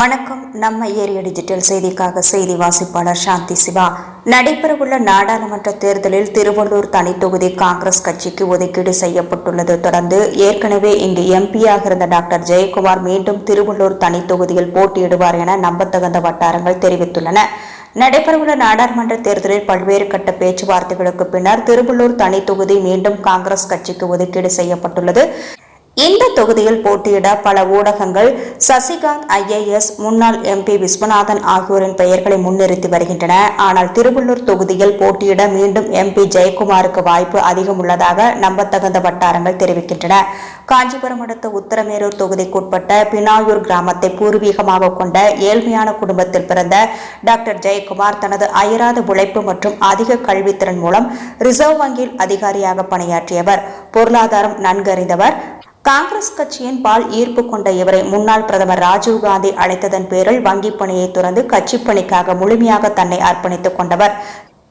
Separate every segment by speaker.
Speaker 1: வணக்கம். நம்ம area digital செய்திக்காக செய்தி வாசிப்பாளர் சாந்தி சிவா. நடைபெறவுள்ள நாடாளுமன்ற தேர்தலில் திருவள்ளூர் தனி தொகுதி காங்கிரஸ் கட்சிக்கு ஒதுக்கீடு செய்யப்பட்டுள்ளது. தொடர்ந்து ஏற்கனவே இங்கு எம்பியாக இருந்த டாக்டர் ஜெயக்குமார் மீண்டும் திருவள்ளூர் தனி தொகுதியில் போட்டியிடுவார் என நம்பத்தகுந்த வட்டாரங்கள் தெரிவித்துள்ளன. நடைபெறவுள்ள நாடாளுமன்ற தேர்தலில் பல்வேறு கட்ட பேச்சுவார்த்தைகளுக்கு பின்னர் திருவள்ளூர் தனி தொகுதி மீண்டும் காங்கிரஸ் கட்சிக்கு ஒதுக்கீடு செய்யப்பட்டுள்ளது. இந்த தொகுதியில் போட்டியிட பல ஊடகங்கள் சசிகாந்த் ஐஏஎஸ் முன்னாள் எம்பி விஸ்வநாதன் ஆகியோரின் பெயர்களை முன்னிறுத்தி வருகின்றன. ஆனால் திருவள்ளூர் தொகுதியில் போட்டியிட மீண்டும் எம்பி ஜெயக்குமாருக்கு வாய்ப்பு அதிகம் உள்ளதாக நம்பத்தகுந்த வட்டாரங்கள் தெரிவிக்கின்றன. காஞ்சிபுரம் அடுத்த உத்தரமேரூர் தொகுதிக்குட்பட்ட பினாயூர் கிராமத்தை பூர்வீகமாக கொண்ட ஏழ்மையான குடும்பத்தில் பிறந்த டாக்டர் ஜெயக்குமார் தனது அயராத உழைப்பு மற்றும் அதிக கல்வித்திறன் மூலம் ரிசர்வ் வங்கியில் அதிகாரியாக பணியாற்றியவர். பொருளாதாரம் நன்கறிந்தவர். காங்கிரஸ் கட்சியின் பால் ஈர்ப்பு கொண்ட இவரை முன்னாள் பிரதமர் ராஜீவ்காந்தி அழைத்ததன் பேரில் வங்கிப் பணியை துறந்து கட்சிப் பணிக்காக முழுமையாக தன்னை அர்ப்பணித்துக் கொண்டவர்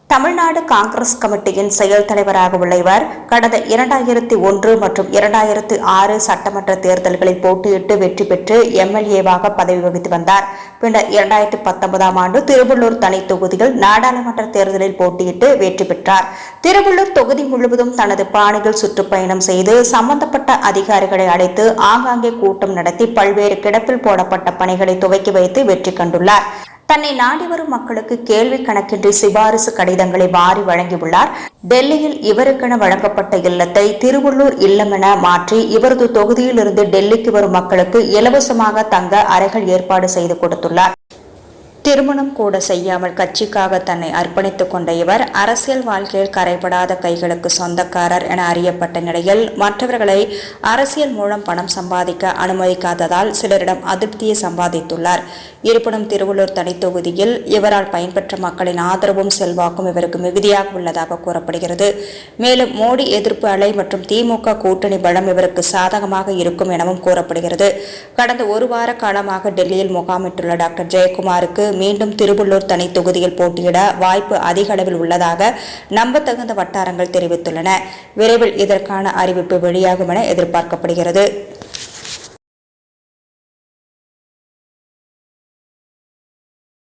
Speaker 1: தமிழ்நாடு காங்கிரஸ் கமிட்டியின் செயல் தலைவராக உள்ள இவர் கடந்த இரண்டாயிரத்தி ஒன்று மற்றும் இரண்டாயிரத்தி ஆறு சட்டமன்ற தேர்தல்களில் போட்டியிட்டு வெற்றி பெற்று எம்எல்ஏவாக பதவி வகித்து வந்தார். பின்னர் இரண்டாயிரத்தி பத்தொன்பதாம் ஆண்டு திருவள்ளூர் தனி தொகுதியில் நாடாளுமன்ற தேர்தலில் போட்டியிட்டு வெற்றி பெற்றார். திருவள்ளூர் தொகுதி முழுவதும் தனது பாணியில் சுற்றுப்பயணம் செய்து சம்பந்தப்பட்ட அதிகாரிகளை அழைத்து ஆங்காங்கே கூட்டம் நடத்தி பல்வேறு கிடப்பில் போடப்பட்ட பணிகளை துவக்கி வைத்து வெற்றி கண்டுள்ளார். தன்னை நாடி வரும் மக்களுக்கு கேள்வி கணக்கின்றி சிபாரிசு கடிதங்களை வாரி வழங்கியுள்ளார். டெல்லியில் இவருக்கென வழங்கப்பட்ட இல்லத்தை திருவள்ளூர் இல்லம் என மாற்றி இவரது தொகுதியில் இருந்து டெல்லிக்கு வரும் மக்களுக்கு இலவசமாக தங்க அறைகள் ஏற்பாடு செய்து கொடுத்துள்ளார். திருமணம் கூட செய்யாமல் கட்சிக்காக தன்னை அர்ப்பணித்துக் கொண்ட இவர் அரசியல் வாழ்க்கையில் கரைபடாத கைகளுக்கு சொந்தக்காரர் என அறியப்பட்ட நிலையில் மற்றவர்களை அரசியல் மூலம் பணம் சம்பாதிக்க அனுமதிக்காததால் சிலரிடம் அதிருப்தியை சம்பாதித்துள்ளார். இருப்பினும் திருவள்ளூர் தனி தொகுதியில் இவரால் பயன்பெற்ற மக்களின் ஆதரவும் செல்வாக்கும் இவருக்கு மிகுதியாக உள்ளதாக கூறப்படுகிறது. மேலும் மோடி எதிர்ப்பு அலை மற்றும் திமுக கூட்டணி பலம் இவருக்கு சாதகமாக இருக்கும் எனவும் கூறப்படுகிறது. கடந்த ஒரு வார காலமாக டெல்லியில் முகாமிட்டுள்ள டாக்டர் ஜெயக்குமாருக்கு மீண்டும் திருவள்ளூர் தனி தொகுதியில் போட்டியிட வாய்ப்பு அதிக அளவில் உள்ளதாக நம்பத்தகுந்த வட்டாரங்கள் தெரிவித்துள்ளன. விரைவில் இதற்கான அறிவிப்பு வெளியாகும் என எதிர்பார்க்கப்படுகிறது.